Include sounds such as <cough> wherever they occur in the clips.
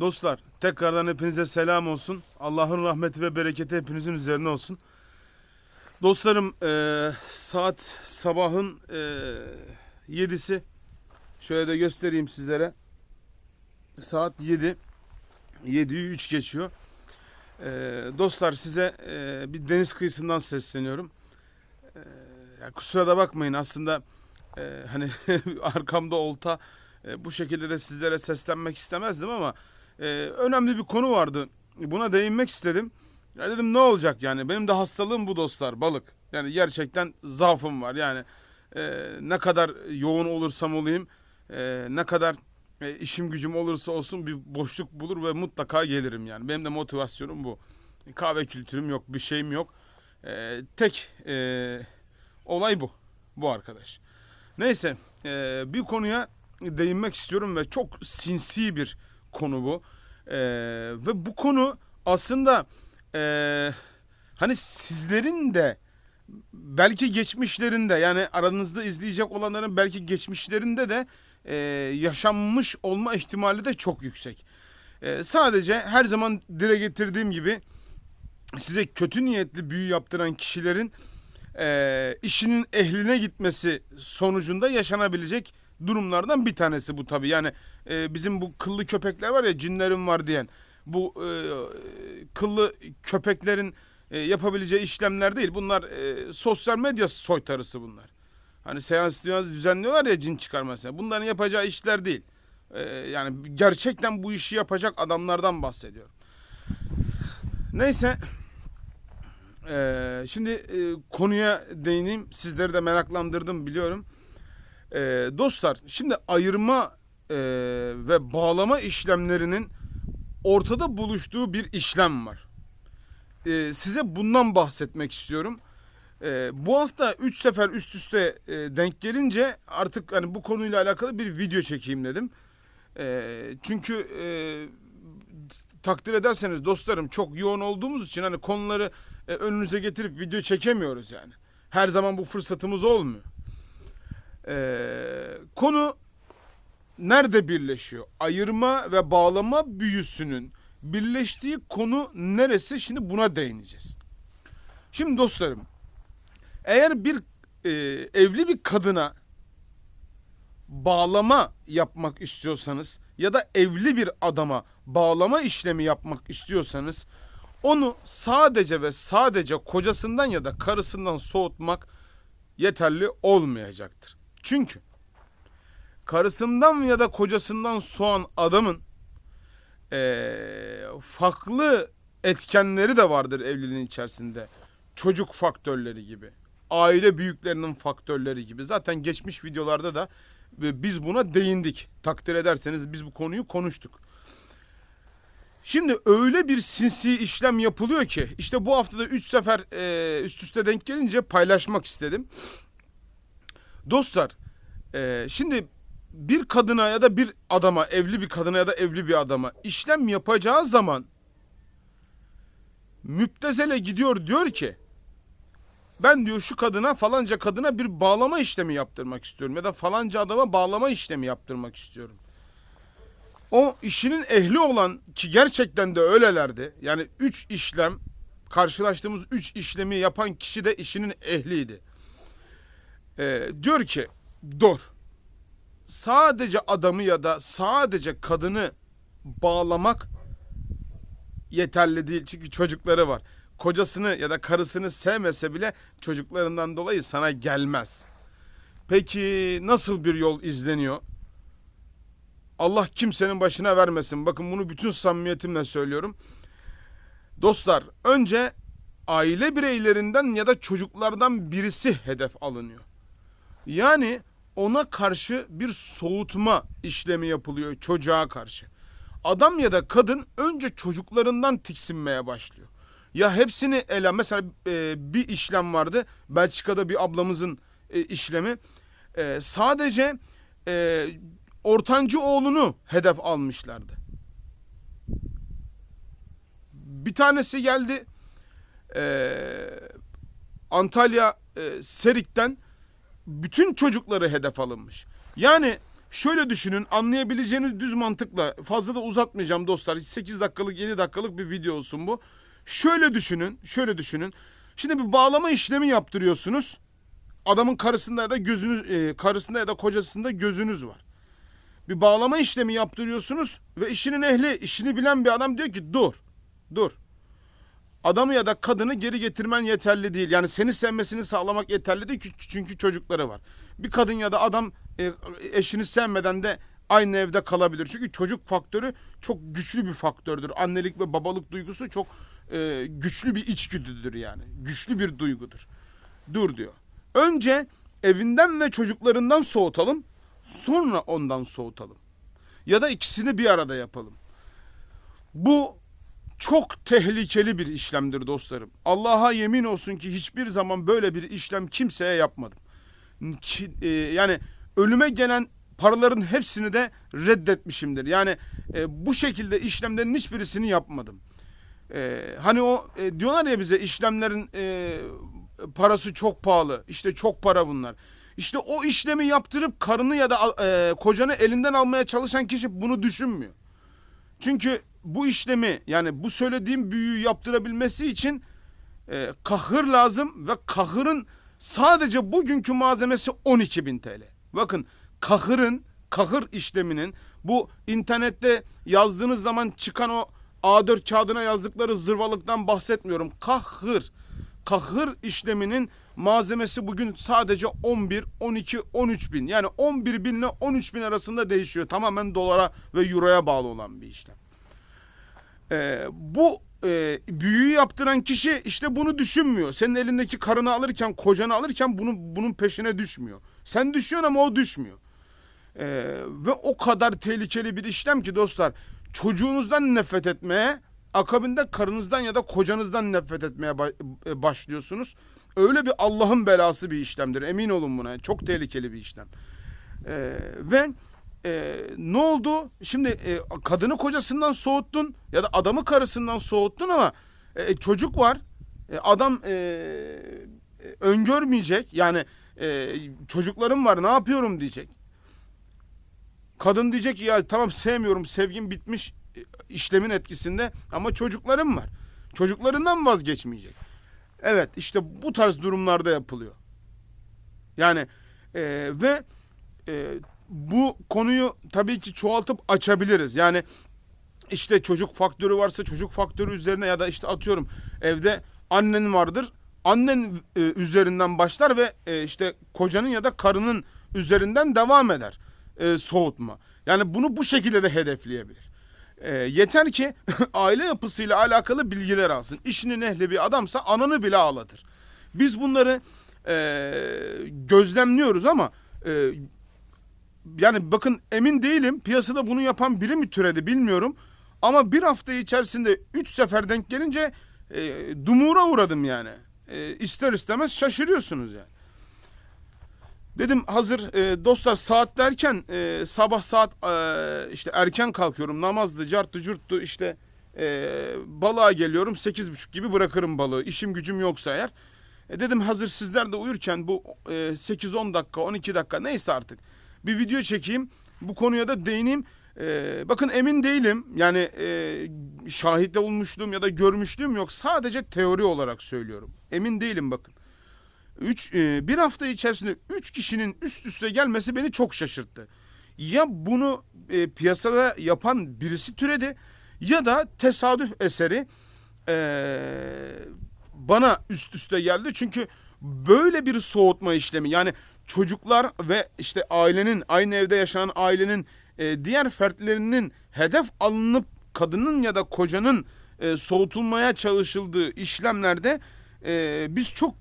Dostlar tekrardan hepinize selam olsun. Allah'ın rahmeti ve bereketi hepinizin üzerine olsun. Dostlarım eee, saat sabahın eee 7'si. Şöyle de göstereyim sizlere. Saat 7. 7'yi 3 geçiyor. Eee, dostlar size eee, bir deniz kıyısından sesleniyorum. Ya kusura da bakmayın aslında eee, hani <laughs> arkamda olta e, bu şekilde de sizlere seslenmek istemezdim ama e, önemli bir konu vardı. Buna değinmek istedim. Ya dedim ne olacak yani benim de hastalığım bu dostlar balık. Yani gerçekten zaafım var yani e, ne kadar yoğun olursam olayım e, ne kadar e, işim gücüm olursa olsun bir boşluk bulur ve mutlaka gelirim yani. Benim de motivasyonum bu. Kahve kültürüm yok bir şeyim yok. E, tek e, olay bu. Bu arkadaş. Neyse e, bir konuya değinmek istiyorum ve çok sinsi bir konu bu. Ee, ve bu konu aslında ee, hani sizlerin de belki geçmişlerinde yani aranızda izleyecek olanların belki geçmişlerinde de ee, yaşanmış olma ihtimali de çok yüksek. Ee, sadece her zaman dile getirdiğim gibi size kötü niyetli büyü yaptıran kişilerin ee, işinin ehline gitmesi sonucunda yaşanabilecek durumlardan bir tanesi bu tabii. Yani e, bizim bu kıllı köpekler var ya cinlerim var diyen bu e, kıllı köpeklerin e, yapabileceği işlemler değil. Bunlar e, sosyal medya soytarısı bunlar. Hani seans düzenliyorlar ya cin çıkarmasına. Bunların yapacağı işler değil. E, yani gerçekten bu işi yapacak adamlardan bahsediyorum. Neyse. Ee, şimdi e, konuya değineyim. Sizleri de meraklandırdım biliyorum. Ee, dostlar şimdi ayırma e, ve bağlama işlemlerinin ortada buluştuğu bir işlem var. Ee, size bundan bahsetmek istiyorum. Ee, bu hafta 3 sefer üst üste e, denk gelince artık hani bu konuyla alakalı bir video çekeyim dedim. Ee, çünkü e, takdir ederseniz dostlarım çok yoğun olduğumuz için hani konuları e, önünüze getirip video çekemiyoruz yani. Her zaman bu fırsatımız olmuyor. Ee, konu nerede birleşiyor? Ayırma ve bağlama büyüsünün birleştiği konu neresi? Şimdi buna değineceğiz. Şimdi dostlarım, eğer bir e, evli bir kadına bağlama yapmak istiyorsanız ya da evli bir adama bağlama işlemi yapmak istiyorsanız onu sadece ve sadece kocasından ya da karısından soğutmak yeterli olmayacaktır. Çünkü karısından ya da kocasından soğan adamın eee, farklı etkenleri de vardır evliliğin içerisinde. Çocuk faktörleri gibi, aile büyüklerinin faktörleri gibi. Zaten geçmiş videolarda da e, biz buna değindik. Takdir ederseniz biz bu konuyu konuştuk. Şimdi öyle bir sinsi işlem yapılıyor ki işte bu haftada 3 sefer e, üst üste denk gelince paylaşmak istedim. Dostlar e, şimdi bir kadına ya da bir adama evli bir kadına ya da evli bir adama işlem yapacağı zaman müptezele gidiyor diyor ki ben diyor şu kadına falanca kadına bir bağlama işlemi yaptırmak istiyorum ya da falanca adama bağlama işlemi yaptırmak istiyorum. O işinin ehli olan ki gerçekten de öylelerdi. Yani üç işlem karşılaştığımız üç işlemi yapan kişi de işinin ehliydi. Ee, diyor ki dur sadece adamı ya da sadece kadını bağlamak yeterli değil. Çünkü çocukları var. Kocasını ya da karısını sevmese bile çocuklarından dolayı sana gelmez. Peki nasıl bir yol izleniyor? Allah kimsenin başına vermesin. Bakın bunu bütün samimiyetimle söylüyorum. Dostlar önce aile bireylerinden ya da çocuklardan birisi hedef alınıyor. Yani ona karşı bir soğutma işlemi yapılıyor çocuğa karşı. Adam ya da kadın önce çocuklarından tiksinmeye başlıyor. Ya hepsini ele mesela e, bir işlem vardı Belçika'da bir ablamızın e, işlemi E, sadece e, ortancı oğlunu hedef almışlardı. Bir tanesi geldi e, Antalya e, Serik'ten bütün çocukları hedef alınmış. Yani Şöyle düşünün anlayabileceğiniz düz mantıkla fazla da uzatmayacağım dostlar. 8 dakikalık 7 dakikalık bir video olsun bu. Şöyle düşünün şöyle düşünün. Şimdi bir bağlama işlemi yaptırıyorsunuz. Adamın karısında ya da gözünüz e, karısında ya da kocasında gözünüz var. Bir bağlama işlemi yaptırıyorsunuz ve işinin ehli, işini bilen bir adam diyor ki dur. Dur. Adamı ya da kadını geri getirmen yeterli değil. Yani seni sevmesini sağlamak yeterli değil çünkü çocukları var. Bir kadın ya da adam e, eşini sevmeden de aynı evde kalabilir. Çünkü çocuk faktörü çok güçlü bir faktördür. Annelik ve babalık duygusu çok e, güçlü bir içgüdüdür yani. Güçlü bir duygudur. Dur diyor. Önce evinden ve çocuklarından soğutalım. Sonra ondan soğutalım. Ya da ikisini bir arada yapalım. Bu çok tehlikeli bir işlemdir dostlarım. Allah'a yemin olsun ki hiçbir zaman böyle bir işlem kimseye yapmadım. Ki- e, yani ölüme gelen paraların hepsini de reddetmişimdir. Yani e, bu şekilde işlemlerin hiçbirisini yapmadım. E, hani o e, diyorlar ya bize işlemlerin e, parası çok pahalı. İşte çok para bunlar. İşte o işlemi yaptırıp karını ya da e, kocanı elinden almaya çalışan kişi bunu düşünmüyor. Çünkü bu işlemi yani bu söylediğim büyüyü yaptırabilmesi için e, kahır lazım ve kahırın sadece bugünkü malzemesi 12.000 TL. Bakın kahırın kahır işleminin bu internette yazdığınız zaman çıkan o A4 kağıdına yazdıkları zırvalıktan bahsetmiyorum. Kahır. Kahır işleminin malzemesi bugün sadece 11, 12, 13 bin. Yani 11 bin ile 13 bin arasında değişiyor. Tamamen dolara ve euroya bağlı olan bir işlem. Ee, bu e, büyüyü yaptıran kişi işte bunu düşünmüyor. Senin elindeki karını alırken, kocanı alırken bunun bunun peşine düşmüyor. Sen düşüyorsun ama o düşmüyor. Ee, ve o kadar tehlikeli bir işlem ki dostlar çocuğunuzdan nefret etmeye akabinde karınızdan ya da kocanızdan nefret etmeye e, başlıyorsunuz. Öyle bir Allah'ın belası bir işlemdir emin olun buna çok tehlikeli bir işlem. Ee, ve e, ne oldu? Şimdi e, kadını kocasından soğuttun ya da adamı karısından soğuttun ama e, çocuk var. E, adam e, e, öngörmeyecek. Yani e, çocuklarım var ne yapıyorum diyecek. Kadın diyecek ya tamam sevmiyorum sevgim bitmiş e, işlemin etkisinde ama çocuklarım var. Çocuklarından vazgeçmeyecek. Evet işte bu tarz durumlarda yapılıyor. Yani e, ve e, bu konuyu tabii ki çoğaltıp açabiliriz. Yani işte çocuk faktörü varsa çocuk faktörü üzerine ya da işte atıyorum evde annen vardır. Annen e, üzerinden başlar ve e, işte kocanın ya da karının üzerinden devam eder e, soğutma. Yani bunu bu şekilde de hedefleyebilir. E, yeter ki <laughs> aile yapısıyla alakalı bilgiler alsın. İşinin ehli bir adamsa ananı bile ağlatır. Biz bunları e, gözlemliyoruz ama e, yani bakın emin değilim piyasada bunu yapan biri mi türedi bilmiyorum. Ama bir hafta içerisinde 3 sefer denk gelince e, dumura uğradım yani. E, ister istemez şaşırıyorsunuz yani. Dedim hazır e, dostlar saat derken e, sabah saat e, işte erken kalkıyorum namazdı carttı curttu işte e, balığa geliyorum sekiz buçuk gibi bırakırım balığı işim gücüm yoksa eğer. E, dedim hazır sizler de uyurken bu e, 8-10 dakika 12 dakika neyse artık bir video çekeyim bu konuya da değineyim. E, bakın emin değilim yani e, şahit olmuşluğum ya da görmüşlüğüm yok sadece teori olarak söylüyorum emin değilim bakın. Üç, e, bir hafta içerisinde 3 kişinin üst üste gelmesi beni çok şaşırttı. Ya bunu e, piyasada yapan birisi türedi ya da tesadüf eseri e, bana üst üste geldi. Çünkü böyle bir soğutma işlemi yani çocuklar ve işte ailenin aynı evde yaşanan ailenin e, diğer fertlerinin hedef alınıp kadının ya da kocanın e, soğutulmaya çalışıldığı işlemlerde e, biz çok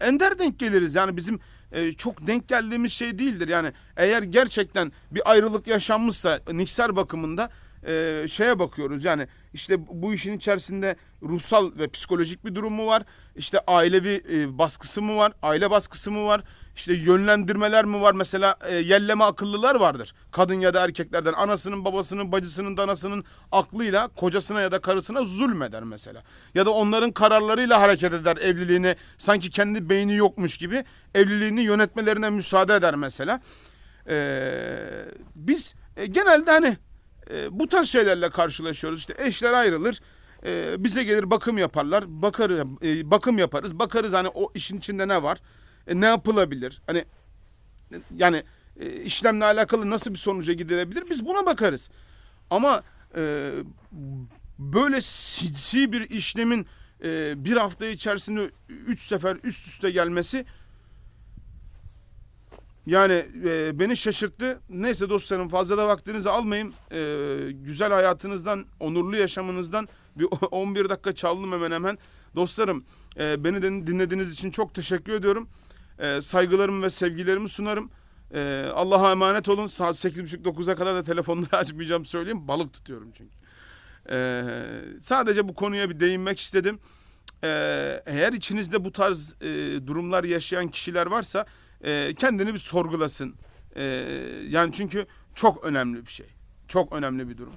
ender denk geliriz. Yani bizim e, çok denk geldiğimiz şey değildir. Yani eğer gerçekten bir ayrılık yaşanmışsa niksel bakımında e, şeye bakıyoruz. Yani işte bu işin içerisinde ruhsal ve psikolojik bir durum mu var? İşte ailevi e, baskısı mı var? Aile baskısı mı var? İşte yönlendirmeler mi var? Mesela e, yelleme akıllılar vardır. Kadın ya da erkeklerden anasının, babasının, bacısının, danasının aklıyla kocasına ya da karısına zulmeder mesela. Ya da onların kararlarıyla hareket eder evliliğini sanki kendi beyni yokmuş gibi evliliğini yönetmelerine müsaade eder mesela. Ee, biz e, genelde hani e, bu tarz şeylerle karşılaşıyoruz. İşte eşler ayrılır. e, bize gelir bakım yaparlar. Bakar, e, bakım yaparız. Bakarız hani o işin içinde ne var? E, ne yapılabilir? Hani e, yani e, işlemle alakalı nasıl bir sonuca gidilebilir? Biz buna bakarız. Ama e, böyle sinsi bir işlemin e, bir hafta içerisinde üç sefer üst üste gelmesi yani e, beni şaşırttı. Neyse dostlarım fazla da vaktinizi almayayım. E, güzel hayatınızdan, onurlu yaşamınızdan bir <laughs> 11 dakika çaldım hemen hemen. Dostlarım e, beni dinlediğiniz için çok teşekkür ediyorum. E, saygılarımı ve sevgilerimi sunarım. E, Allah'a emanet olun. Saat 8.30-9'a kadar da telefonları <laughs> açmayacağım söyleyeyim. Balık tutuyorum çünkü. E, sadece bu konuya bir değinmek istedim. E, eğer içinizde bu tarz e, durumlar yaşayan kişiler varsa e, kendini bir sorgulasın. E, yani çünkü çok önemli bir şey. Çok önemli bir durum.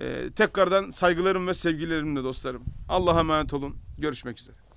E, tekrardan saygılarım ve sevgilerimle dostlarım. Allah'a emanet olun. Görüşmek üzere.